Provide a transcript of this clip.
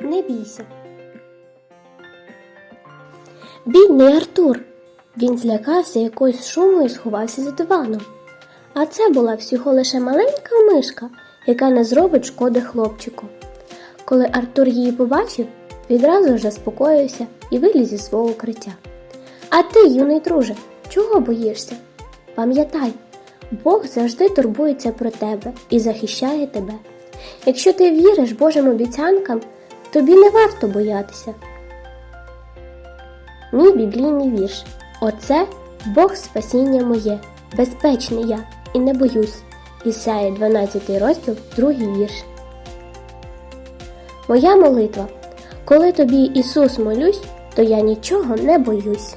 бійся. Бідний Артур. Він злякався якоюсь шуму і сховався за диваном. А це була всього лише маленька мишка, яка не зробить шкоди хлопчику. Коли Артур її побачив, відразу ж заспокоївся і виліз зі свого укриття. А ти, юний друже, чого боїшся? Пам'ятай, Бог завжди турбується про тебе і захищає тебе. Якщо ти віриш Божим обіцянкам, тобі не варто боятися. Мій біблійний вірш. Оце Бог спасіння моє, безпечний я і не боюсь. Ісаї 12 розділ, другий вірш. Моя молитва. Коли тобі Ісус молюсь, то я нічого не боюсь.